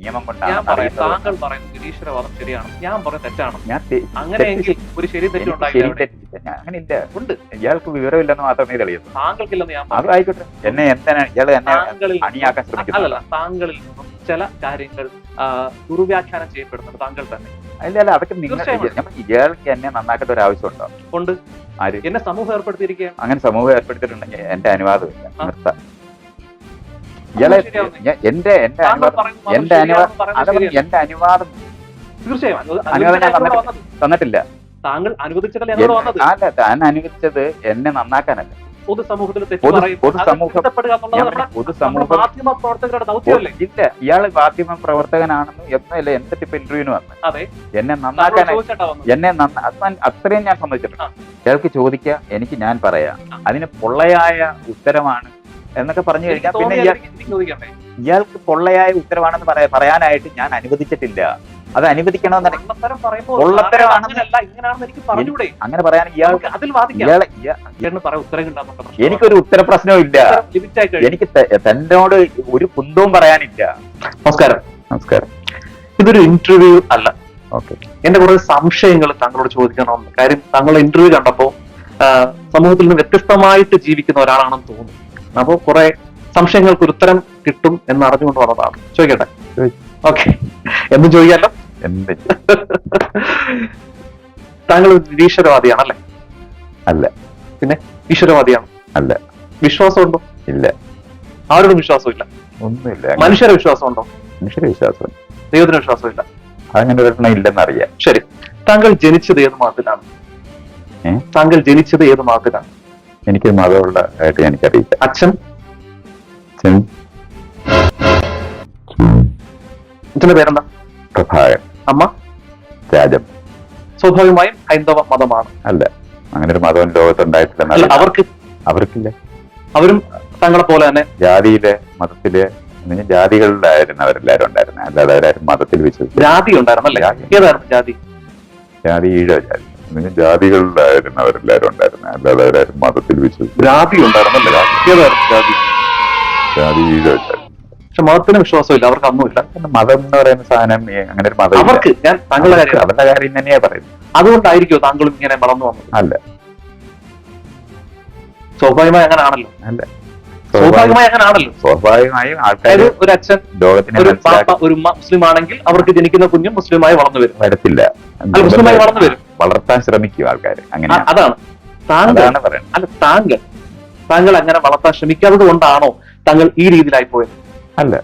നിയമം ഞാൻ കൊണ്ടാണ് താങ്കൾ പറയുന്നത് നിരീശ്വരവാദം ശരിയാണ്. ഞാൻ പറയുന്നത് തെറ്റാണ്. ഞാൻ അങ്ങനെയെങ്കിൽ ഒരു ശരി ഉണ്ട്. ഇയാൾക്ക് വിവരമില്ലെന്ന് മാത്രമേ തെളിയുന്നു താങ്കൾക്കില്ലെന്ന് ഞാൻ അത് ആയിക്കോട്ടെ. എന്നെ ഇയാൾ എന്നെ അണിയാക്കാൻ നിന്നും- ശ്രമിക്കുന്നു അല്ലല്ല താങ്കളിൽ നിന്നും ചില കാര്യങ്ങൾ ദുർവ്യാഖ്യാനം ചെയ്യപ്പെടുന്നുണ്ട് താങ്കൾ തന്നെ. അല്ല അല്ല അതൊക്കെ നിങ്ങൾ ഇയാൾക്ക് എന്നെ നന്നാക്കേണ്ട ഒരു ആവശ്യമുണ്ടോ? ഉണ്ട്. ആര്? എന്നെ സമൂഹം ഏർപ്പെടുത്തിയിരിക്കുകയാണ്. അങ്ങനെ സമൂഹം ഏർപ്പെടുത്തിയിട്ടുണ്ടെങ്കിൽ എന്റെ അനുവാദമില്ല. നിർത്താം. ഇയാളെ എന്റെ എന്റെ എന്റെ അനുവാദം. എന്റെ അനുവാദം തീർച്ചയായും. തന്നിട്ടില്ല. താങ്കൾ അല്ല താൻ അനുവദിച്ചത് എന്നെ നന്നാക്കാനല്ല. പൊതുസമൂഹത്തിൽ മാധ്യമ പ്രവർത്തകരുടെ ദൗത്യമല്ലേ ഇല്ല ഇയാൾ മാധ്യമ പ്രവർത്തകനാണെന്ന് എന്നല്ല എന്റെ ഇപ്പൊ ഇന്റർവ്യൂവിന് വന്ന് അതെ. എന്നെ നന്നാക്കാൻ എന്നെ അത്രയും ഞാൻ സമ്മതിച്ചിട്ടുണ്ട് ഇയാൾക്ക് ചോദിക്കുക എനിക്ക് ഞാൻ പറയാം. അതിന് പൊള്ളയായ ഉത്തരമാണ് എന്നൊക്കെ പറഞ്ഞു കഴിഞ്ഞാൽ പിന്നെ ഇയാൾക്ക് പൊള്ളയായ ഉത്തരവാണെന്ന് പറയാ പറയാനായിട്ട് ഞാൻ അനുവദിച്ചിട്ടില്ല. അത് അനുവദിക്കണമെന്ന് അങ്ങനെ പറയാൻ ഇയാൾക്ക് എനിക്കൊരു ഉത്തര പ്രശ്നവും ഇല്ല. എനിക്ക് തന്നോട് ഒരു കുന്തവും പറയാനില്ല. നമസ്കാരം. നമസ്കാരം. ഇതൊരു ഇന്റർവ്യൂ അല്ല. ഓക്കെ. എന്റെ കുറെ സംശയങ്ങൾ താങ്കളോട് ചോദിക്കണമെന്ന്. കാര്യം താങ്കളുടെ ഇന്റർവ്യൂ കണ്ടപ്പോ സമൂഹത്തിൽ നിന്ന് വ്യത്യസ്തമായിട്ട് ജീവിക്കുന്ന ഒരാളാണെന്ന് തോന്നുന്നു. അപ്പോൾ കുറെ സംശയങ്ങൾക്ക് ഉത്തരം കിട്ടും എന്ന് അറിഞ്ഞുകൊണ്ട് വന്നതാണ്. ചോദിക്കട്ടെ? ചോദിക്ക്. ഓക്കെ എന്തും ചോദിക്കാലോ? എന്ത്. താങ്കൾ ഈശ്വരവാദിയാണല്ലേ? നിരീശ്വരവാദിയാണല്ലേ അല്ല. പിന്നെ ഈശ്വരവാദിയാണ്? അല്ല. വിശ്വാസമുണ്ടോ? ഇല്ല. ആരോടും വിശ്വാസമില്ല. ഒന്നുമില്ല. മനുഷ്യരെ വിശ്വാസമുണ്ടോ? മനുഷ്യരെ വിശ്വാസം ദൈവത്തിന് വിശ്വാസമില്ല. അങ്ങനെ ഒരെണ്ണം ഇല്ലെന്നറിയാം. ശരി. താങ്കൾ ജനിച്ചത് ഏത് മതത്തിലാണ് താങ്കൾ ജനിച്ചത് ഏത് മതത്തിലാണ് എനിക്ക് മതമുള്ള ആയിട്ട് എനിക്കറിയില്ല. അച്ഛൻ? അച്ഛൻ? അച്ഛന്റെ പേരെന്താ? പ്രഭാകരൻ. അമ്മ? രാജം സ്വാഭാവികമായും ഹൈന്ദവ മതമാണ്. അല്ല അങ്ങനെ ഒരു മതം ലോകത്ത് ലോകത്തുണ്ടായിട്ടില്ല അവർക്ക് അവർക്കില്ല. അവരും തങ്ങളെ പോലെ തന്നെ. ജാതിയിലെ മതത്തിലെ ജാതികളിലായിരുന്നു അവരെല്ലാരും ഉണ്ടായിരുന്നത് അല്ലാതെ അവരാരും മതത്തിൽ വിശ്വസിച്ചു ജാതി ഉണ്ടായിരുന്നല്ലേ ജാതി. ഏതായിരുന്നു ജാതി? ജാതി ഈഴോ ജാതി. പറഞ്ഞാൽ ജാതികളിലായിരുന്നു അവരെല്ലാരും ഉണ്ടായിരുന്നത് അല്ലാതെ അവരാരും മതത്തിൽ വിശ്വസിച്ചു ജാതി ഉണ്ടായിരുന്നല്ലേ? ജാതി. പക്ഷെ മതത്തിന് വിശ്വാസമില്ല. അവർക്ക് അന്നുമില്ല പിന്നെ മതം എന്ന് പറയുന്ന സാധനം അങ്ങനെ ഒരു മതം അവർക്ക് ഞാൻ താങ്കളുടെ കാര്യം അവരുടെ കാര്യം തന്നെയാ പറയുന്നത്. അതുകൊണ്ടായിരിക്കും താങ്കളും ഇങ്ങനെ വളർന്നു വന്നത്? അല്ല. സ്വാഭാവികമായി അങ്ങനെ ആണല്ലോ അല്ല. സ്വാഭാവികമായി അങ്ങനെ ആണല്ലോ സ്വാഭാവികമായും ആൾക്കാർ ഒരു അച്ഛൻ ഒരു പാപ്പ ഒരു മുസ്ലിം ആണെങ്കിൽ അവർക്ക് ജനിക്കുന്ന കുഞ്ഞും മുസ്ലിമായി വളർന്നു വരും. വരത്തില്ല. മുസ്ലിമായി വളർന്നു വരും. വളർത്താൻ ശ്രമിക്കും ആൾക്കാർ അങ്ങനെ അതാണ്. താങ്കൾ അല്ല താങ്കൾ. താങ്കൾ അങ്ങനെ വളർത്താൻ ശ്രമിക്കാത്തത് കൊണ്ടാണോ താങ്കൾ ഈ രീതിയിലായി പോയത്? അല്ല.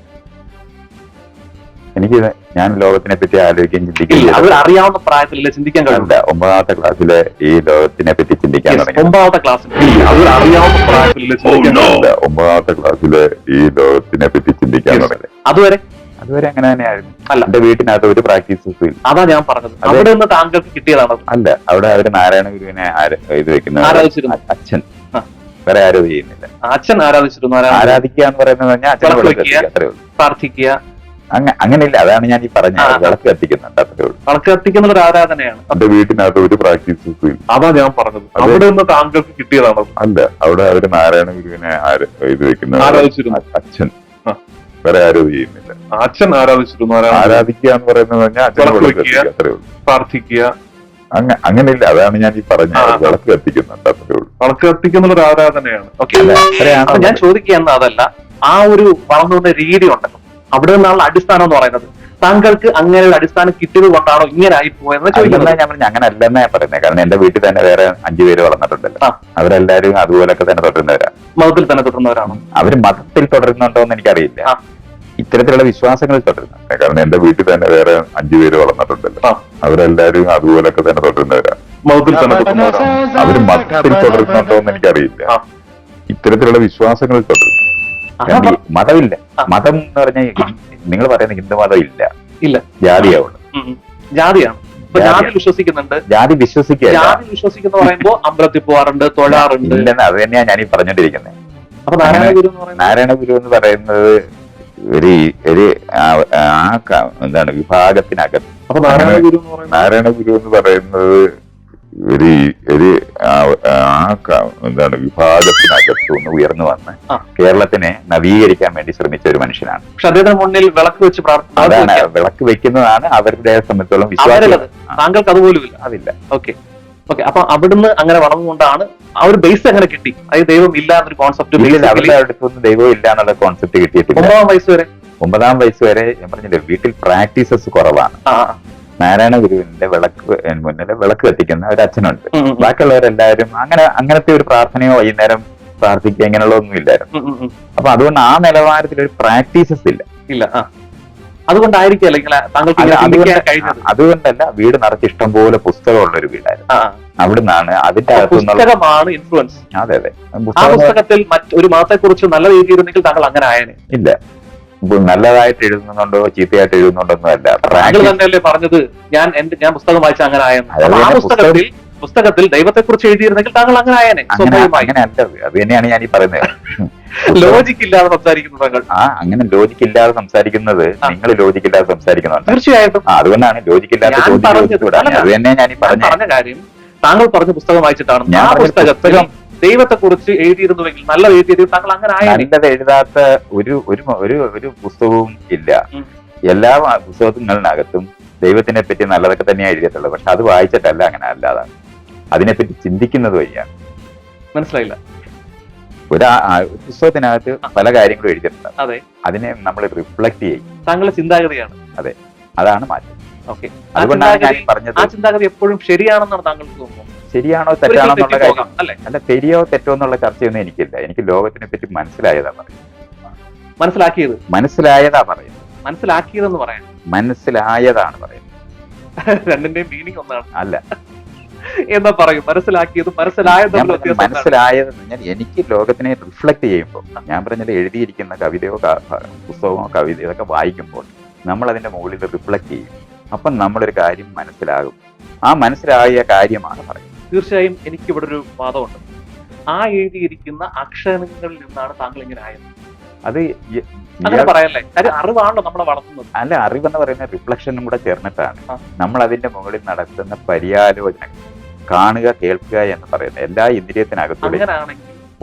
എനിക്ക് ഞാൻ ലോകത്തിനെ പറ്റി ആലോചിക്കാൻ ചിന്തിക്കില്ല അവർ അറിയാവുന്ന പ്രായത്തിലല്ലേ ചിന്തിക്കാൻ കഴിയില്ല ഒമ്പതാമത്തെ ക്ലാസ്സിലെ ഈ ലോകത്തിനെ പറ്റി ചിന്തിക്കാൻ ഒമ്പതാമത്തെ ക്ലാസ്സിൽ. അവർ അറിയാവുന്ന പ്രായത്തിലല്ലേ ചിന്തിക്കാൻ കഴിയില്ല. അല്ല, ഒമ്പതാമത്തെ ക്ലാസ്സിലെ ഈ ലോകത്തിനെ പറ്റി ചിന്തിക്കാൻ. തുടങ്ങി അതുവരെ? അതുവരെ അങ്ങനെ തന്നെയായിരുന്നു. അല്ല. എന്റെ വീട്ടിനകത്ത് ഒരു പ്രാക്ടീസസും ഇല്ല. അതാ ഞാൻ പറഞ്ഞത്. അവിടെ നിന്ന് താങ്കൾക്ക് കിട്ടിയതാണ് അല്ല അവിടെ അവർ നാരായണ ഗുരുവിനെ ആര- ഇത് വെക്കുന്ന. അച്ഛൻ. വേറെ ആരും ചെയ്യുന്നില്ല. അച്ഛൻ ആരാധിച്ചിരുന്നു? ആരാധിക്കുക എന്ന് പറയുന്നത് പറഞ്ഞാൽ അച്ഛൻ വിളക്ക് പ്രാർത്ഥിക്കുക. അങ്ങ- അങ്ങനെയില്ല അതാണ് ഞാൻ ഈ പറഞ്ഞത്. വിളക്ക് കത്തിക്കുന്നുണ്ട് അത്രേ ഉള്ളൂ. വിളക്ക് കത്തിക്കുന്ന ഒരു ആരാധനയാണ്. എന്റെ വീട്ടിനകത്ത് ഒരു പ്രാക്ടീസസും ഇല്ല. അതാ ഞാൻ പറഞ്ഞത്. അവിടെ നിന്ന് താങ്കൾക്ക് കിട്ടിയതാണ് അല്ല അവിടെ അവർ നാരായണ ഗുരുവിനെ ഇത് വെക്കുന്ന അച്ഛൻ. വേറെ ആരും ചെയ്യുന്നില്ല. അച്ഛൻ ആരാധിച്ചിരുന്നു? ആരാധിക്കുക എന്ന് പറയുന്നത് പറഞ്ഞാൽ അച്ഛൻ അത്രേ ഉള്ളൂ. പ്രാർത്ഥിക്കുക. അങ്ങ അങ്ങനെയില്ല. അതാണ് ഞാൻ ഈ പറഞ്ഞത്. വിളക്ക് കത്തിക്കുന്നുണ്ട് അത്രേ ഉള്ളൂ. വിളക്ക് കത്തിക്കുന്ന ഒരു ആരാധനയാണ്. ഓക്കെ അല്ല? അത്രയാണോ. ഞാൻ ചോദിക്കുക അതല്ല ആ ഒരു വളർന്നു വന്ന രീതി ഉണ്ടല്ലോ. അവിടെ നിന്നുള്ള അടിസ്ഥാനം എന്ന് പറയുന്നത് താങ്കൾക്ക് അങ്ങനെ ഒരു അടിസ്ഥാനം കിട്ടിയത് കൊണ്ടാണോ ഇങ്ങനെ ആയി പോയെന്ന് ചോദിക്കുന്നത്? ഞാൻ പറഞ്ഞു അങ്ങനെ അല്ലെന്നേ ഞാൻ പറയുന്നത് കാരണം എന്റെ വീട്ടിൽ തന്നെ വേറെ അഞ്ചു പേര് വളർന്നിട്ടുണ്ടല്ലോ. അവരെല്ലാരും അതുപോലൊക്കെ തന്നെ തുടരുന്നവരാ. മതത്തിൽ തന്നെ തുടരുന്നവരാണോ? അവർ മതത്തിൽ തുടരുന്നുണ്ടോ എന്ന് എനിക്കറിയില്ല. ഇത്തരത്തിലുള്ള വിശ്വാസങ്ങളിൽ തുടരുന്നുണ്ട്. കാരണം എന്റെ വീട്ടിൽ തന്നെ വേറെ അഞ്ചു പേര് വളർന്നിട്ടുണ്ടല്ലോ. അവരെല്ലാരും അതുപോലൊക്കെ തന്നെ തുടരുന്നവരാ. മതത്തിൽ തന്നെ തുടരുന്നവരാ അവർ മതത്തിൽ തുടരുന്നുണ്ടോ എന്ന് എനിക്കറിയില്ല. ഇത്തരത്തിലുള്ള വിശ്വാസങ്ങളിൽ തുടരുന്നു മതമില്ല. മതം എന്ന് പറഞ്ഞാൽ നിങ്ങൾ പറയുന്ന ഹിന്ദു മതം ഇല്ല. ഇല്ല. ജാതിയാവുള്ളൂ. ജാതിയാണ്. ഇപ്പൊ ജാതി. വിശ്വസിക്കുന്നുണ്ട്. ജാതി വിശ്വസിക്കുക ജാതി വിശ്വസിക്കുന്ന പറയുമ്പോ അമ്പലത്തിൽ പോവാറുണ്ട് തൊഴാറുണ്ട്. ഇല്ലെന്ന് അത് തന്നെയാണ് ഞാൻ ഈ പറഞ്ഞോണ്ടിരിക്കുന്നത് അപ്പൊ നാരായണ ഗുരു എന്ന് പറയുന്നത്? നാരായണ ഗുരു എന്ന് പറയുന്നത് ഒരു ഒരു ആ- എന്താണ് വിഭാഗത്തിനകത്ത്. അപ്പൊ നാരായണ ഗുരു നാരായണ ഗുരു എന്ന് പറയുന്നത് ഒരു ഒരു ആ എന്താണ് വിഭാഗത്തിനകത്ത് നിന്ന് ഉയർന്നു വന്ന് കേരളത്തിനെ നവീകരിക്കാൻ വേണ്ടി ശ്രമിച്ച ഒരു മനുഷ്യനാണ്. പക്ഷെ അദ്ദേഹത്തിന് മുന്നിൽ വിളക്ക് വെച്ച് പ്രാർത്ഥന അതാണ് വിളക്ക് വെക്കുന്നതാണ് അവരുടെ സംബന്ധിച്ചോളം വിശ്വാസം. താങ്കൾക്ക് അതുപോലുമില്ല. അതില്ല. ഓക്കെ. ഓക്കെ. അപ്പൊ അവിടുന്ന് അങ്ങനെ വളർന്നുകൊണ്ടാണ് ആ ഒരു ബേസ് അങ്ങനെ കിട്ടി? അതായത് ദൈവം ഇല്ല എന്നൊരു കോൺസെപ്റ്റ് അവരുടെ അടുത്തൊന്നും ദൈവം ഇല്ല എന്നുള്ള കോൺസെപ്റ്റ് കിട്ടിയിട്ടില്ല. ഒമ്പതാം വയസ്സ് വരെ? ഒമ്പതാം വയസ്സ് വരെ ഞാൻ പറഞ്ഞില്ലേ വീട്ടിൽ പ്രാക്ടീസസ് കുറവാണ്. നാരായണ ഗുരുവിന്റെ വിളക്ക് മുന്നിൽ വിളക്ക് കത്തിക്കുന്ന ഒരു അച്ഛനുണ്ട്. ബാക്കിയുള്ളവരെല്ലാവരും അങ്ങനെ അങ്ങനത്തെ ഒരു പ്രാർത്ഥനയോ വൈകുന്നേരം പ്രാർത്ഥിക്കുക ഇങ്ങനെയുള്ളതൊന്നും ഇല്ലായിരുന്നു. അപ്പൊ അതുകൊണ്ട് ആ നിലവാരത്തിൽ ഒരു പ്രാക്ടീസസ് ഇല്ല. ഇല്ല അതുകൊണ്ടായിരിക്കും അതുകൊണ്ടല്ല വീട് നിറച്ച് ഇഷ്ടം പോലെ പുസ്തകമുള്ള ഒരു വീടായിരുന്നു അവിടെ അവിടുന്നാണ് അതിന്റെ പുസ്തകമാണ് ഇൻഫ്ലുവൻസ് അതെ അതെ. ആ പുസ്തകത്തിൽ മറ്റൊരു മതത്തെ കുറിച്ച് നല്ല രീതിയിൽ താങ്കൾ അങ്ങനെ ആയനെ. ഇല്ല. നല്ലതായിട്ട് എഴുതുന്നുണ്ടോ ചീത്തയായിട്ട് എഴുതുന്നുണ്ടോ എന്നല്ല താങ്കൾ തന്നെയല്ലേ പറഞ്ഞത്? ഞാൻ എന്റെ ഞാൻ പുസ്തകം വായിച്ച അങ്ങനെ ആയെന്ന് ആ പുസ്തകത്തിൽ പുസ്തകത്തിൽ ദൈവത്തെ കുറിച്ച് എഴുതിയിരുന്നെങ്കിൽ താങ്കൾ അങ്ങനെ ആയനെ അത്. തന്നെയാണ് ഞാൻ ഈ പറയുന്നത്. ലോജിക് ഇല്ലാതെ സംസാരിക്കുന്നത് താങ്കൾ. ആ അങ്ങനെ ലോജിക്ക് ഇല്ലാതെ സംസാരിക്കുന്നത് നിങ്ങൾ ലോജിക്ക് ഇല്ലാതെ സംസാരിക്കുന്നുണ്ട്. തീർച്ചയായിട്ടും. അതുകൊണ്ടാണ് ലോജിക്ക് ഇല്ലാതെ അത് തന്നെ ഞാൻ പറഞ്ഞ കാര്യം താങ്കൾ പറഞ്ഞ പുസ്തകം വായിച്ചിട്ടാണ് ഞാൻ പുസ്തകം ദൈവത്തെ കുറിച്ച് എഴുതിയിരുന്നുവെങ്കിൽ നല്ല എഴുതിയത് താങ്കൾ അങ്ങനെ നല്ലത് എഴുതാത്ത ഒരു ഒരു ഒരു ഒരു പുസ്തകവും ഇല്ല. എല്ലാ പുസ്തകങ്ങളിനകത്തും ദൈവത്തിനെ പറ്റി നല്ലതൊക്കെ തന്നെയാണ് എഴുതിയിട്ടുള്ളത്. പക്ഷെ അത് വായിച്ചിട്ടല്ല അങ്ങനെ അല്ലാതാണ് അതിനെപ്പറ്റി ചിന്തിക്കുന്നത് വഴിയാണ് മനസ്സിലായില്ല. ഒരു പുസ്തകത്തിനകത്ത് പല കാര്യങ്ങളും എഴുതിയിട്ടുണ്ട്. അതെ. അതിനെ നമ്മൾ റിഫ്ലക്ട് ചെയ്യും. താങ്കളുടെ ചിന്താഗതിയാണ്. അതെ. അതാണ് മാറ്റം. ഓക്കെ. അതുകൊണ്ടാണ് ഞാൻ പറഞ്ഞത് ആ ചിന്താഗതി എപ്പോഴും ശരിയാണെന്നാണ് താങ്കൾക്ക് തോന്നുന്നത്. ശരിയാണോ തെറ്റാണോ എന്നുള്ള കാര്യം അല്ലേ? ശരിയോ തെറ്റോ എന്നുള്ള ചർച്ചയൊന്നും എനിക്കില്ല. എനിക്ക് ലോകത്തിനെ പറ്റി മനസ്സിലായതാ പറയുന്നത്. മനസ്സിലാക്കിയത്? മനസ്സിലായതാ പറയുന്നത്. മനസ്സിലാക്കിയതെന്ന് പറയാം. മനസ്സിലായതാണ് പറയുന്നത്. രണ്ടിന്റെയും മീനിങ് ഒന്നാണ്. അല്ല. എന്താ പറയും? മനസ്സിലാക്കിയത് മനസ്സിലായത് മനസ്സിലായത് ഞാൻ എനിക്ക് ലോകത്തിനെ റിഫ്ലക്ട് ചെയ്യുമ്പോൾ ഞാൻ പറഞ്ഞത് എഴുതിയിരിക്കുന്ന കവിതയോ പുസ്തകമോ കവിതയോ ഇതൊക്കെ വായിക്കുമ്പോൾ നമ്മൾ അതിന്റെ മുകളിൽ റിഫ്ലക്ട് ചെയ്യും. അപ്പം നമ്മളൊരു കാര്യം മനസ്സിലാകും. ആ മനസ്സിലായ കാര്യമാണ് പറയുന്നത്. തീർച്ചയായും എനിക്കിവിടെ ഒരു വാദമുണ്ട്. ആ എഴുതിയിരിക്കുന്ന അക്ഷരങ്ങളിൽ നിന്നാണ് താങ്കൾ ഇങ്ങനെ ആയത്. അത് അങ്ങനെ പറയല്ലേ? അത് അറിവാണല്ലോ നമ്മളെ വളർത്തുന്നത്. അല്ല അറിവെന്ന് പറയുന്ന റിഫ്ലക്ഷനും കൂടെ ചേർന്നിട്ടാണ്. നമ്മൾ അതിന്റെ മുകളിൽ നടത്തുന്ന പര്യാലോചന കാണുക കേൾക്കുക എന്ന് പറയുന്നത് എല്ലാ ഇന്ദ്രിയത്തിനകത്തുള്ള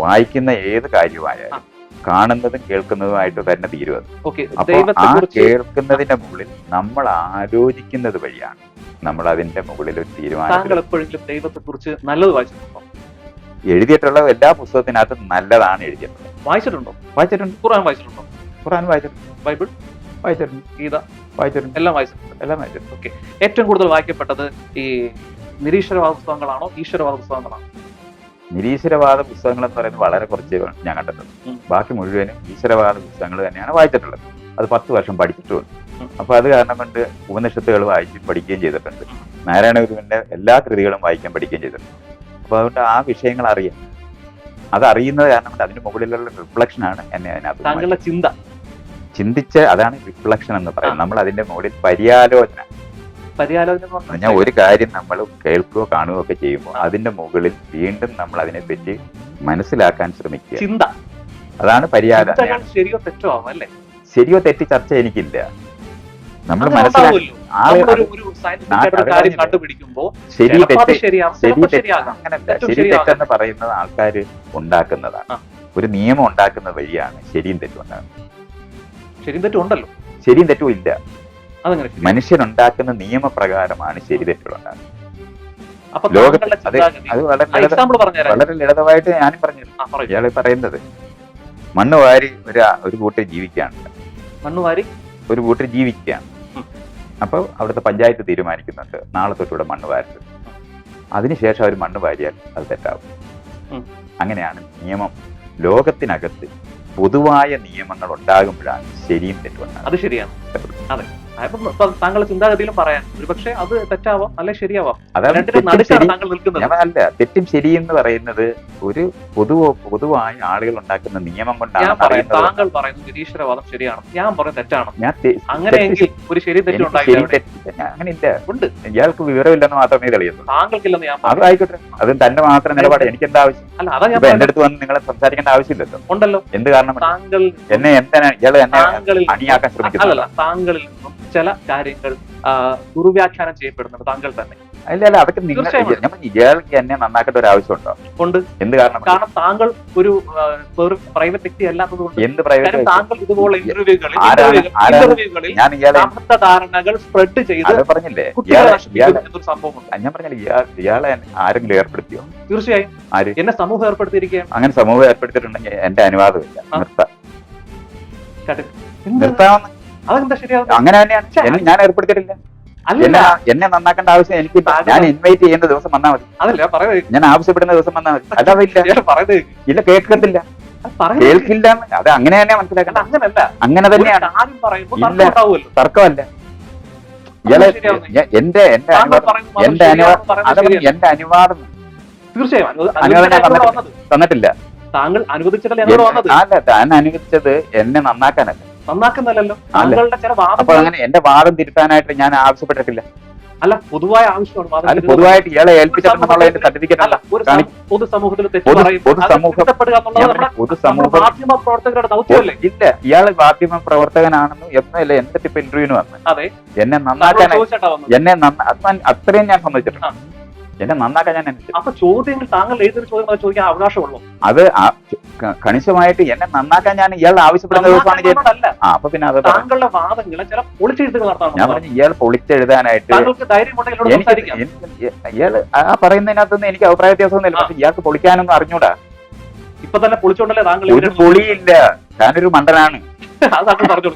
വായിക്കുന്ന ഏത് കാര്യമായാലും കാണുന്നതും കേൾക്കുന്നതുമായിട്ട് തന്നെ തീരുവത് ഓക്കെ അപ്പൊ ആ കേൾക്കുന്നതിന്റെ മുകളിൽ നമ്മൾ ആലോചിക്കുന്നത് വഴിയാണ് നമ്മൾ അതിന്റെ മുകളിൽ ഒരു തീരുമാനം താങ്കൾ എപ്പോഴെങ്കിലും ദൈവത്തെ നല്ലത് വായിച്ചിട്ടുണ്ടോ? എഴുതിയിട്ടുള്ള എല്ലാ പുസ്തകത്തിനകത്തും നല്ലതാണ് എഴുതിയിട്ടുള്ളത്. വായിച്ചിട്ടുണ്ടോ? വായിച്ചിട്ടുണ്ട്. ഖുർആൻ വായിച്ചിട്ടുണ്ടോ? ഖുറാൻ വായിച്ചിട്ടുണ്ട്. ബൈബിൾ? വായിച്ചിട്ടുണ്ട്. ഗീത? വായിച്ചിട്ടുണ്ട്. എല്ലാം വായിച്ചിട്ടുണ്ട്. എല്ലാം വായിച്ചിട്ടുണ്ട്. ഏറ്റവും കൂടുതൽ വായിക്കപ്പെട്ടത് ഈ നിരീശ്വരവാദ പുസ്തകങ്ങളാണോ ഈശ്വരവാദ പുസ്തകങ്ങളാണോ? നിരീശ്വരവാദ പുസ്തകങ്ങൾ എന്ന് പറയുന്നത് വളരെ കുറച്ച് ഞാൻ കണ്ടിട്ടുണ്ട് ബാക്കി മുഴുവനും ഈശ്വരവാദ പുസ്തകങ്ങൾ തന്നെയാണ് വായിച്ചിട്ടുള്ളത്. അത് പത്ത് വർഷം പഠിച്ചിട്ടുമുണ്ട്. അപ്പൊ അത് കാരണം കൊണ്ട് ഉപനിഷത്തുകൾ വായിച്ച് പഠിക്കുകയും ചെയ്തിട്ടുണ്ട്. നാരായണ ഗുരുവിന്റെ എല്ലാ കൃതികളും വായിക്കാൻ പഠിക്കുകയും ചെയ്തിട്ടുണ്ട്. അപ്പൊ അതുകൊണ്ട് ആ വിഷയങ്ങൾ അറിയാം. അത് അറിയുന്നത് കാരണം കൊണ്ട് അതിന് മുകളിലുള്ള റിഫ്ലക്ഷൻ ആണ് എന്നെ അതിനകത്ത് താങ്കളുടെ ചിന്ത. ചിന്തിച്ച് അതാണ് റിഫ്ലക്ഷൻ എന്ന് പറയുന്നത്. നമ്മൾ അതിന്റെ മുകളിൽ പര്യാലോചന. പര്യാലോചന ഞാൻ ഒരു കാര്യം നമ്മൾ കേൾക്കുകയോ കാണുകയോ ഒക്കെ ചെയ്യുമ്പോൾ അതിന്റെ മുകളിൽ വീണ്ടും നമ്മൾ അതിനെ പറ്റി മനസ്സിലാക്കാൻ ശ്രമിക്കുക. ചിന്ത. അതാണ് പരിഹാരം. ശരിയോ തെറ്റോ അല്ലേ? ശരിയോ തെറ്റി ചർച്ച എനിക്കില്ല. നമ്മൾ ശരി ചിലപ്പോ അത് തെറ്റ് ശരിയാവും ശരി തെറ്റ് അങ്ങനല്ല ശരി തെറ്റെന്ന് പറയുന്നത് ആൾക്കാർ ഉണ്ടാക്കുന്നതാണ്. ഒരു നിയമം ഉണ്ടാക്കുന്ന വഴിയാണ് ശരിയും തെറ്റും ഉണ്ടാകുന്നത്. ശരിയും തെറ്റും ഉണ്ടല്ലോ. ശരിയും തെറ്റും ഇല്ല. മനുഷ്യനുണ്ടാക്കുന്ന നിയമപ്രകാരമാണ് ശരി താങ്കളുടെ അത് വളരെ ലളിതമായിട്ട് ഞാനും പറഞ്ഞു. ഇയാൾ പറയുന്നത് മണ്ണ് വാരി ഒരു ഒരു കൂട്ടി ജീവിക്കുകയാണ്. മണ്ണ് വാരി? ഒരു കൂട്ടി ജീവിക്കുകയാണ്. അപ്പൊ അപ്പോൾ അവിടുത്തെ പഞ്ചായത്ത് തീരുമാനിക്കുന്നുണ്ട് നാളെ തൊട്ട് ഇവിടെ മണ്ണ് വാരരുത്. അതിനുശേഷം അവർ മണ്ണ് വാരിയാൽ അത് തെറ്റാവും. അങ്ങനെയാണ് നിയമം. ലോകത്തിനകത്ത് പൊതുവായ നിയമങ്ങൾ ഉണ്ടാകുമ്പോഴാണ് ശരിയും തെറ്റും അത് ശരിയാണ്. അതെ. അപ്പം താങ്കളുടെ ചിന്താഗതിയിലും പറയാം ഒരുപക്ഷെ അത് തെറ്റാവാം അല്ലെ ശരിയാവാം. തെറ്റും ശരി അല്ല തെറ്റും ശരിയും എന്ന് പറയുന്നത് ഒരു പൊതു പൊതുവായി ആളുകൾ ഉണ്ടാക്കുന്ന നിയമം കൊണ്ടാണ് താങ്കൾ പറയുന്നത് നിരീശ്വരവാദം ശരിയാണ്. ഞാൻ പറയുന്നത് തെറ്റാണ്. ഞാൻ അങ്ങനെയെങ്കിൽ ഒരു ശരി തെറ്റും എനിക്ക് ഉണ്ടായില്ല ശരി അവിടെ. ഞാൻ അങ്ങനെ ഉണ്ട്. ഇയാൾക്ക് വിവരമില്ലെന്ന് മാത്രമേ തെളിയുന്നുള്ളൂ താങ്കൾക്കില്ലെന്ന് ഞാൻ അത് ആയിക്കോട്ടെ. അത് തന്റെ മാത്രം നിലപാട്. എനിക്ക് എന്താ ആവശ്യം? അല്ല അതാ ഞാൻ എന്റെ അടുത്ത് വന്ന് നിങ്ങളെ സംസാരിക്കേണ്ട ആവശ്യമില്ലല്ലോ. ഉണ്ടല്ലോ. എന്ത് കാരണം താങ്കൾ എന്നെ എന്താണ് ഇയാൾ എന്നെ അണിയാക്കാൻ ശ്രമിക്കുന്നത്? അല്ലല്ല താങ്കളിൽ നിന്നും ചില കാര്യങ്ങൾ ദുർവ്യാഖ്യാനം ചെയ്യപ്പെടുന്നുണ്ട് താങ്കൾ തന്നെ. അല്ല അല്ല അതൊക്കെ നിങ്ങൾ ഇയാൾക്ക് എന്നെ നന്നാക്കേണ്ട ഒരു ആവശ്യമുണ്ടോ? കൊണ്ട് എന്ത് കാരണം? കാരണം താങ്കൾ ഒരു പ്രൈവറ്റ് വ്യക്തി അല്ലാത്തത് കൊണ്ട് എന്ത് പ്രൈവറ്റ് താങ്കൾ ഇതുപോലെ ഇന്റർവ്യൂകളിൽ? ഇന്റർവ്യൂകളിൽ ഞാൻ ഇയാളെ ധാരണകൾ സ്പ്രെഡ് ചെയ്ത് പറഞ്ഞില്ലേ? സംഭവം ഞാൻ പറഞ്ഞില്ല ഇയാളെ ആരെങ്കിലും ഏർപ്പെടുത്തിയോ? തീർച്ചയായും. എന്നെ സമൂഹം ഏർപ്പെടുത്തിയിരിക്കുകയാണ്. അങ്ങനെ സമൂഹം ഏർപ്പെടുത്തിയിട്ടുണ്ടെങ്കിൽ എന്റെ അനുവാദമില്ല. ഇല്ല നിർത്താം? നിർത്താമെന്ന് അതെന്താ ശരിയാവും അങ്ങനെ തന്നെയാണ്. ഞാൻ ഏർപ്പെടുത്തിയിട്ടില്ല. അല്ല എന്നെ നന്നാക്കേണ്ട ആവശ്യം എനിക്ക് ഞാൻ ഇൻവൈറ്റ് ചെയ്യുന്ന ദിവസം വന്നാൽ മതി. അതല്ല ഞാൻ പറയുന്നത് ഞാൻ ആവശ്യപ്പെടുന്ന ദിവസം വന്നാൽ മതി. ഇയാൾ പറയുന്നത് ഇല്ല കേൾക്കത്തില്ല. കേൾക്കില്ല. അത് അങ്ങനെ തന്നെ മനസ്സിലാക്കണം അങ്ങനല്ല. അങ്ങനെ തന്നെയാണ്. ഇല്ല. തർക്കമല്ല. ഇയാളെ എന്റെ എന്റെ എന്റെ എന്റെ അനുവാദം തീർച്ചയായും. അനുവദ- തന്നിട്ടില്ല. താങ്കൾ അനുവദിച്ചിട്ടല്ലേ വന്നത്? അല്ല താൻ അനുവദിച്ചത് എന്നെ നന്നാക്കാനല്ല. നന്നാക്കുന്നല്ലോ അല്ല. താങ്കളുടെ ചില അപ്പൊ അങ്ങനെ എന്റെ വാദം തിരുത്താനായിട്ട് ഞാൻ ആവശ്യപ്പെട്ടിട്ടില്ല. അല്ല പൊതുവായ ആവശ്യമാണ് വാദം അല്ല തിരുത്തുന്നത്. പൊതുവായിട്ട് ഇയാളെ ഏൽപ്പിച്ചിട്ടുണ്ടെന്നുള്ളതിന്റെ സർട്ടിഫിക്കറ്റ് അല്ല. ഒരു കാണി- പൊതുസമൂഹത്തിൽ തെറ്റ് പൊതു- പറയുമ്പോൾ അത് പൊതുസമൂഹം- തിരുത്തപ്പെടുക എന്നുള്ളത് ഞാൻ നമ്മുടെ പറഞ്ഞ പൊതുസമൂഹം മാധ്യമ പ്രവർത്തകരുടെ ദൗത്യമല്ലേ ഇല്ല ഇയാൾ മാധ്യമ പ്രവർത്തകനാണെന്ന് എന്നല്ല എന്റെ ഇപ്പൊ ഇന്റർവ്യൂവിന് വന്നത്. അതെ. എന്നെ നന്നാക്കാൻ നന്നാക്കാനായി ചോദിച്ചിട്ടാ വന്നത്? എന്നെ നന്ന- അത് ഞാൻ അത്രയും ഞാൻ സമ്മതിച്ചിട്ടുണ്ട്. എന്നെ നന്നാക്കാൻ ഞാൻ. അപ്പൊ ചോദ്യങ്ങൾ താങ്കൾ എഴുതൊരു ചോദ്യം ചോദിക്കാൻ അവകാശമുള്ളൂ? അത് കണിശമായിട്ട് എന്നെ നന്നാക്കാൻ ഞാൻ ഇയാൾ ആവശ്യപ്പെടുന്ന ദിവസമാണ്. ആ അപ്പൊ പിന്നെ അത് താങ്കളുടെ വാദങ്ങൾ ചില പൊളിച്ചെഴുത്തുകൾ ഞാൻ പറഞ്ഞു ഇയാൾ പൊളിച്ചെഴുതാനായിട്ട് ഇയാൾ ആ പറയുന്നതിനകത്തൊന്നും എനിക്ക് അഭിപ്രായ വ്യത്യാസമൊന്നുമില്ല പക്ഷെ ഇയാൾക്ക് പൊളിക്കാനൊന്നും അറിഞ്ഞൂടാ. ഇപ്പൊ തന്നെ പൊളിച്ചോണ്ടല്ലേ താങ്കൾ ഒരു പൊളിയില്ല. ഞാനൊരു മണ്ടനാണ്. സമ്മതിച്ചു.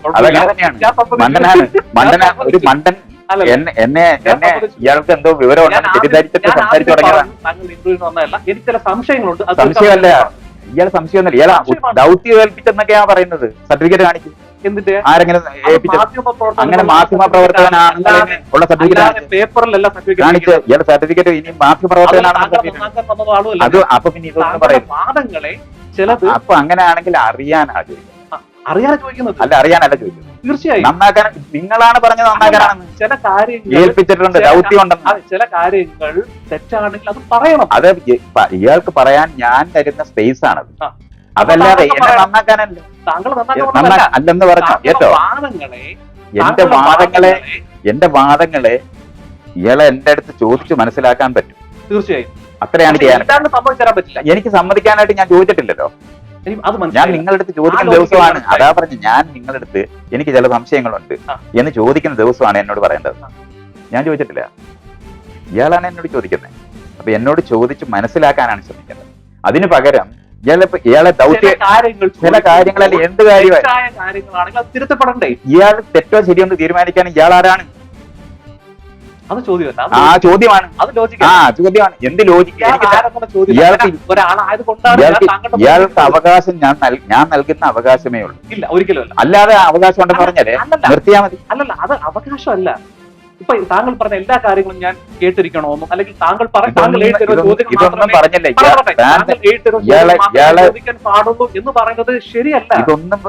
മണ്ടനാണ്. ഒരു മണ്ടൻ എന്നെ എന്നെ ഇയാൾക്ക് എന്തോ വിവരം ഉണ്ടെന്ന് തെറ്റിദ്ധരിച്ചിട്ട് സംസാരിച്ചു തുടങ്ങിയതാണ്. എനിക്ക് ചില സംശയങ്ങളുണ്ട്. സംശയമല്ല. ഇയാൾ സംശയമൊന്നുമില്ല. ഇയാൾ. ദൗത്യം ഏൽപ്പിച്ചെന്നൊക്കെയാ പറയുന്നത്. സർട്ടിഫിക്കറ്റ് കാണിക്കും. എന്തിന്റെ? ആരെങ്കിലും അങ്ങനെ മാധ്യമ പ്രവർത്തകനാണെന്ന് ഉള്ള സർട്ടിഫിക്കറ്റ് പേപ്പറിലല്ല സർട്ടിഫിക്കറ്റ് കാണിച്ച് ഇയാൾ സർട്ടിഫിക്കറ്റ് ഇനി മാധ്യമ പ്രവർത്തകനാണെന്ന് അത് അപ്പൊ പിന്നെ ഇതൊന്നും താങ്കളുടെ പറയും വാദങ്ങളെ ചിലത് അപ്പൊ അങ്ങനെയാണെങ്കിൽ അറിയാനാ ചോദിക്കുന്നത് അറിയാതെ ചോദിക്കുന്നത്? അല്ല അറിയാനല്ല ചോദിക്കുന്നത് തീർച്ചയായും. നന്നാക്കാൻ നിങ്ങളാണ് പറഞ്ഞത് നന്നാക്കാനാണെന്ന് ചില കാര്യങ്ങൾ ഏൽപ്പിച്ചിട്ടുണ്ട് ചില- ദൗത്യം ഉണ്ടെന്ന്. ചില കാര്യങ്ങൾ തെറ്റാണെങ്കിൽ അത് പറയണം. അത് ഇയാൾക്ക് പറയാൻ ഞാൻ തരുന്ന സ്പേസ് ആണത്. അതല്ലാതെ എന്നെ നന്നാക്കാനല്ല. താങ്കൾ അല്ലെന്ന് പറഞ്ഞു ഏറ്റവും എന്റെ വാദങ്ങളെ എന്റെ വാദങ്ങളെ ഇയാളെ എന്റെ അടുത്ത് ചോദിച്ചു മനസ്സിലാക്കാൻ പറ്റും. തീർച്ചയായും. അത്രയാണ് ചെയ്യാൻ എനിക്ക് സമ്മതിക്കാനായിട്ട് ഞാൻ ചോദിച്ചിട്ടില്ലല്ലോ. അത് ഞാൻ നിങ്ങളുടെ അടുത്ത് ചോദിക്കുന്ന ദിവസമാണ്. അതാ പറഞ്ഞു ഞാൻ നിങ്ങളുടെ അടുത്ത് എനിക്ക് ചില സംശയങ്ങളുണ്ട്. എന്ന് ചോദിക്കുന്ന ദിവസമാണ് എന്നോട് പറയേണ്ടത്. ഞാൻ ചോദിച്ചിട്ടില്ല. ഇയാളാണ് എന്നോട് ചോദിക്കുന്നത്. അപ്പൊ എന്നോട് ചോദിച്ച് മനസ്സിലാക്കാനാണ് ശ്രമിക്കുന്നത്. അതിനു പകരം ഇയാളെ ഇയാളെ ചില ദൗത്യ ചില കാര്യങ്ങളല്ല എന്ത് കാര്യമായി ഇയാൾ തെറ്റോ ശരിയോ എന്ന് തീരുമാനിക്കാൻ ഇയാൾ ആരാണ്? അത് ചോദ്യമല്ല ആ ചോദ്യമാണ്. അത് ലോജിക്ക് ആ ചോദ്യമാണ്. എന്ത് ലോജിക്ക് ഇയാൾക്ക് അവകാശം ഞാൻ ഞാൻ നൽകുന്ന അവകാശമേ ഉള്ളൂ. ഇല്ല ഒരിക്കലും അല്ലാതെ അവകാശം ഉണ്ടെന്ന് പറഞ്ഞാലേ നിർത്തിയാ മതി. അല്ലല്ല അത് അവകാശമല്ല. ഇപ്പൊ താങ്കൾ പറഞ്ഞ എല്ലാ കാര്യങ്ങളും ഞാൻ കേട്ടിരിക്കണമെന്നും അല്ലെങ്കിൽ താങ്കൾ പറഞ്ഞില്ല. എന്ന് പറയുന്നത് ശരിയല്ല. ഇതൊന്നും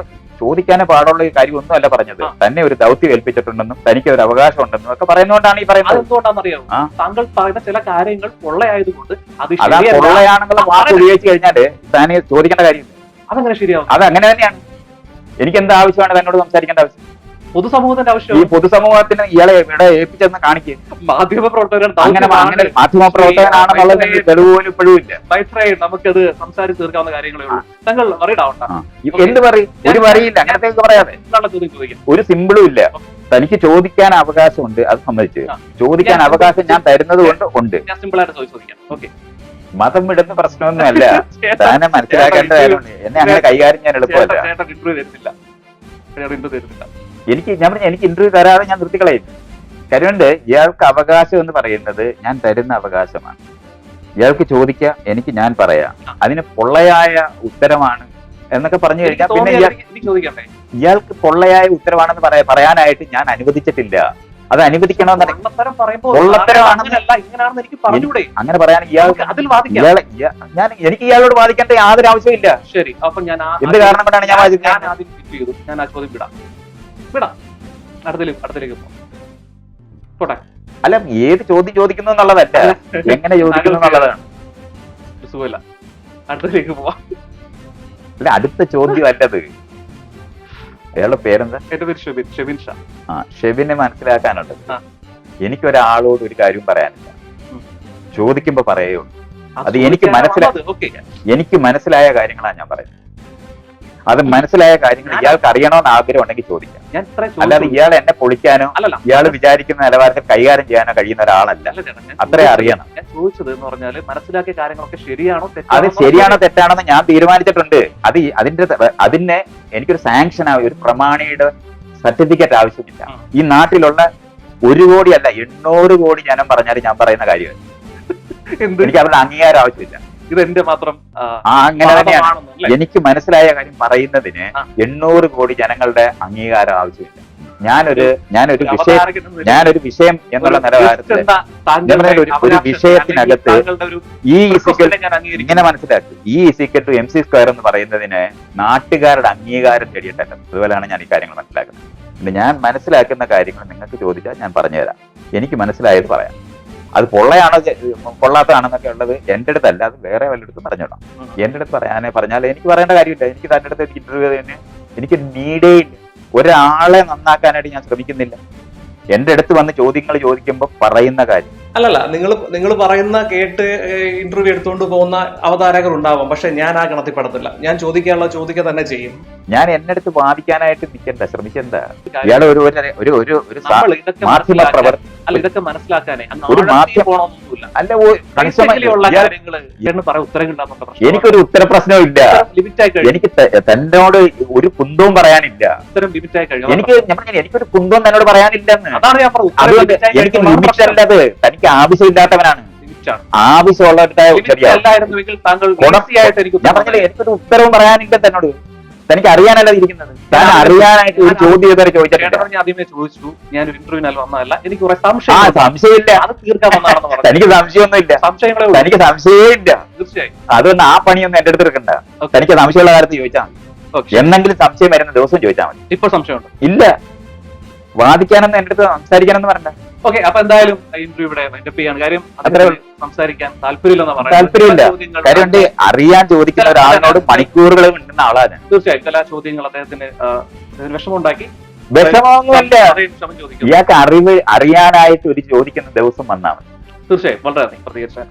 ചോദിക്കാനേ പാടുള്ള കാര്യം ഒന്നും അല്ല പറഞ്ഞത് തന്നെ ഒരു ദൗത്യം ഏൽപ്പിച്ചിട്ടുണ്ടെന്നും തനിക്ക് ഒരു അവകാശം ഉണ്ടെന്നും ഒക്കെ പറയുന്നതുകൊണ്ടാണ് ഈ പറയുന്നത്. അതെന്തുകൊണ്ടാണെന്നറിയാമോ. താങ്കൾ പറയുന്ന ചില കാര്യങ്ങൾ പൊള്ളയായതുകൊണ്ട് അത് പൊള്ളയാണെന്നുള്ള വാക്ക് ഉപയോഗിച്ച് കഴിഞ്ഞാൽ താനെ ചോദിക്കേണ്ട കാര്യം അതങ്ങനെ ശരിയാവും. അത് അങ്ങനെ തന്നെയാണ്. എനിക്ക് എന്ത് ആവശ്യമാണ് തന്നോട് സംസാരിക്കേണ്ട ആവശ്യം? പൊതുസമൂഹത്തിന്റെ ആവശ്യം. ഈ പൊതുസമൂഹത്തിന് ഇയാളെ ഇവിടെ ഏൽപ്പിച്ചെന്ന് കാണിക്കുക മാധ്യമ പ്രവർത്തകരാണ് അങ്ങനെ അങ്ങനെ മാധ്യമ പ്രവർത്തകനാണെന്നുള്ളത് തെളിവ് പോലും ഇപ്പോഴും ഇല്ല. നമുക്കത് സംസാരിച്ച് തീർക്കാവുന്ന കാര്യങ്ങളേ ഉള്ളൂ. താങ്കൾ വറിയിടാവണ്ട ആ. എന്ത് പറയും? ഒരു പറയില്ല അങ്ങനത്തെ പറയാതെ ഒരു സിമ്പിളും ഇല്ല. തനിക്ക് ചോദിക്കാൻ അവകാശമുണ്ട്. അത് സംബന്ധിച്ച് ചോദിക്കാൻ അവകാശം ഞാൻ തരുന്നത് കൊണ്ട് ഉണ്ട്. സിമ്പിൾ ആയിട്ട് ചോദിക്കാം ഓക്കെ മതം വിടുന്ന പ്രശ്നമൊന്നുമല്ല. താനെ മനസ്സിലാക്കേണ്ട കാര്യമുണ്ട്. എന്നെ അങ്ങനെ കൈകാര്യം ഞാൻ എളുപ്പമല്ല. തരുന്നില്ല. തരുന്നില്ല. എനിക്ക് ഞാൻ പറഞ്ഞു എനിക്ക് ഇന്റർവ്യൂ തരാതെ ഞാൻ നിർത്തിക്കളയും. കരുണ്ട് ഇയാൾക്ക് അവകാശം എന്ന് പറയുന്നത് ഞാൻ തരുന്ന അവകാശമാണ്. ഇയാൾക്ക് ചോദിക്കാം എനിക്ക് ഞാൻ പറയാം. അതിന് പൊള്ളയായ ഉത്തരമാണ് എന്നൊക്കെ പറഞ്ഞു കഴിഞ്ഞാൽ പിന്നെ ഇയാൾക്ക് പൊള്ളയായ ഉത്തരവാണെന്ന് പറയാ പറയാനായിട്ട് ഞാൻ അനുവദിച്ചിട്ടില്ല. അത് അനുവദിക്കണമെന്നുണ്ടെങ്കിൽ അങ്ങനെ പറയാൻ ഇയാൾക്ക് ഞാൻ എനിക്ക് ഇയാളോട് വാദിക്കേണ്ട യാതൊരു ആവശ്യമില്ല ശരി അപ്പൊ ഞാൻ എന്ത് കാരണം കൊണ്ടാണ് ഞാൻ വാദിക്കുന്നത് ഞാൻ ആ ചോദ്യം വിടാം. വിടാം. അടുത്തേക്ക് അടുത്തേക്ക് പോകാം പോട്ടെ. അല്ല ഏത് ചോദ്യം ചോദിക്കുന്നു എന്നുള്ളതല്ല എങ്ങനെ ചോദിക്കുന്നു എന്നുള്ളതാണ് സുഖമില്ല. അടുത്തേക്ക് പോവാം. അല്ല അടുത്ത ചോദ്യം അല്ലത് അയാളുടെ പേരെന്താ? എന്റെ പേര് ഷെബിൻ ഷെബിൻ ഷാ. ആ ഷെബിനെ മനസ്സിലാക്കാനുണ്ട്. എനിക്ക് എനിക്കൊരാളോട് ഒരു കാര്യം പറയാനില്ല. ചോദിക്കുമ്പോ പറയുള്ളൂ അത് എനിക്ക് മനസ്സിലാക്കി മനസ്സിലാ- എനിക്ക് മനസ്സിലായ കാര്യങ്ങളാണ് ഞാൻ പറയുന്നത്. അത് മനസ്സിലായ കാര്യങ്ങൾ ഇയാൾക്ക് അറിയണമെന്ന് ആഗ്രഹം ഉണ്ടെങ്കിൽ ചോദിക്കാം അല്ലാതെ ഇയാൾ എന്നെ പൊളിക്കാനോ ഇയാൾ വിചാരിക്കുന്ന നിലവാരത്തിൽ കൈകാര്യം ചെയ്യാനോ കഴിയുന്ന ഒരാളല്ല. അത്രേ അറിയണം. ഞാൻ ചോദിച്ചത് എന്ന് പറഞ്ഞാൽ മനസ്സിലാക്കിയ കാര്യങ്ങളൊക്കെ ശരിയാണോ അത് ശരിയാണോ തെറ്റാണെന്ന് ഞാൻ തീരുമാനിച്ചിട്ടുണ്ട്. അത് അതിന്റെ അതിനെ എനിക്കൊരു സാങ്ഷൻ ആവും ഒരു പ്രമാണിയുടെ സർട്ടിഫിക്കറ്റ് ആവശ്യമില്ല. ഈ നാട്ടിലുള്ള ഒരു കോടി അല്ല എണ്ണൂറ് കോടി ജനം പറഞ്ഞാൽ ഞാൻ പറയുന്ന കാര്യമല്ല. എനിക്ക് അവരുടെ അംഗീകാരം ആവശ്യമില്ല. ഇത് എന്റെ മാത്രം അങ്ങനെ തന്നെയാണ്. എനിക്ക് മനസ്സിലായ കാര്യം പറയുന്നതിന്. എണ്ണൂറ് കോടി ജനങ്ങളുടെ അംഗീകാരം ആവശ്യമില്ല. ഞാനൊരു ഞാനൊരു വിഷയം ഞാനൊരു വിഷയം എന്നുള്ള നിലവാരത്തിൽ ഒരു- വിഷയത്തിനകത്ത് ഈ അംഗീകരിക്കുന്നു. ഇങ്ങനെ മനസ്സിലാക്കി. ഈ equal to M C square എന്ന് പറയുന്നതിന് നാട്ടുകാരുടെ അംഗീകാരം തേടിയിട്ടല്ല അതുപോലെയാണ് ഞാൻ ഈ കാര്യങ്ങൾ മനസ്സിലാക്കുന്നത്. പിന്നെ ഞാൻ മനസ്സിലാക്കുന്ന കാര്യങ്ങൾ നിങ്ങൾക്ക് ചോദിച്ചാൽ ഞാൻ പറഞ്ഞുതരാം. എനിക്ക് മനസ്സിലായത് പറയാം. അത് പൊള്ളയാണോ പൊള്ളാത്തതാണെന്നൊക്കെ ഉള്ളത് എന്റെ അടുത്തല്ല അത് വേറെ വല്ലയിടത്തും പറഞ്ഞോളാം. ഉം. എന്റെ അടുത്ത് പറയാനെ പറഞ്ഞാൽ എനിക്ക് പറയേണ്ട കാര്യമില്ല. എനിക്ക് തന്റെ അടുത്ത് ഇന്റർവ്യൂ തന്നെ. എനിക്ക് നീഡേ ഇല്ല. ഒരാളെ നന്നാക്കാനായിട്ട് ഞാൻ ശ്രമിക്കുന്നില്ല. എന്റെ അടുത്ത് വന്ന് ചോദ്യങ്ങൾ ചോദിക്കുമ്പോൾ പറയുന്ന കാര്യം. അല്ലല്ല നിങ്ങൾ നിങ്ങൾ പറയുന്ന കേട്ട് ഇന്റർവ്യൂ എടുത്തുകൊണ്ട് പോകുന്ന അവതാരകർ ഉണ്ടാവും പക്ഷെ ഞാൻ ആ ഗണത്തിൽ പെടത്തില്ല. ഞാൻ ചോദിക്കാനുള്ള ചോദിക്കുക തന്നെ ചെയ്യും. ഞാൻ എന്നെ അടുത്ത് വാദിക്കാനായിട്ട് നിൽക്കണ്ട ശ്രമിക്കണ്ട. ഇയാളെ ഒരു ഒരു ഒരു മാധ്യമ മനസ്സിലാക്കാൻ പ്രവർ അല്ല ഇതൊക്കെ മനസ്സിലാക്കാനേ. എനിക്കൊരു ഉത്തര പ്രശ്നവും ഇല്ല. ലിമിറ്റ് ആയി കഴിഞ്ഞു. എനിക്ക് തന്നോട് ഒരു കുന്തവും പറയാനില്ല. എനിക്ക് എനിക്കൊരു കുന്തവും തന്നോട് പറയാനില്ലെന്ന്. എനിക്ക്. ലിമിറ്റ് അല്ലത്. തനിക്ക് ആവശ്യമില്ലാത്തവനാണ്. ആവശ്യമുള്ള എനിക്കൊരു ഉത്തരവും പറയാനില്ല തന്നോട്. തനിക്ക് അറിയാനല്ല ഇരിക്കുന്നത്. താൻ അറിയാനായിട്ട് ഒരു ചോദ്യം ഇതുവരെ ചേട്ടൻ ചോദിച്ചിട്ടില്ല ആദ്യമേ ചോദിച്ചു. ഞാൻ ഒരു ഇന്റർവ്യൂവിനാൽ വന്നതല്ല. എനിക്ക് കുറെ ആ സംശയം സംശയമില്ല. അത് തീർക്കാൻ വന്നതാണെന്ന് പറഞ്ഞു. തനിക്ക് സംശയമൊന്നുമില്ല. സംശയങ്ങളെ എനിക്ക് തനിക്ക് സംശയമില്ല. തീർച്ചയായും. അതുകൊണ്ട് ആ പണിയൊന്നും എന്റെ അടുത്ത് എടുക്കണ്ട. തനിക്ക് സംശയമുള്ള കാര്യത്തിൽ ചോദിച്ചാൽ മതി. എന്നെങ്കിലും സംശയം വരുന്ന ദിവസം ചോദിച്ചാൽ മതി. ഇപ്പൊ സംശയമുണ്ട്? ഇല്ല. വാദിക്കാനൊന്നും എന്റെ അടുത്ത് സംസാരിക്കാനൊന്നും പറയണ്ട ഓക്കെ അപ്പൊ എന്തായാലും ഇന്റർവ്യൂ ഇവിടെ വൈൻഡപ്പ് ചെയ്യാണ്. കാര്യം സംസാരിക്കാൻ താല്പര്യമില്ലെന്ന് താല്പര്യമില്ല. ചില അറിയാൻ ചോദിക്കുന്ന ഒരാളിനോട് മണിക്കൂറുകൾ ഉണ്ടെന്ന ആളാണ് തീർച്ചയായും ചില ചോദ്യങ്ങൾ അദ്ദേഹത്തിന് വിഷമമുണ്ടാക്കി. വിഷമമൊന്നുമില്ല. ഇയാൾക്ക് അറിവ് അറിയാനായിട്ട് ഒരു ചോദിക്കുന്ന ദിവസം വന്നാണ് തീർച്ചയായും. വളരെ അധികം പ്രതികരിച്ചാൽ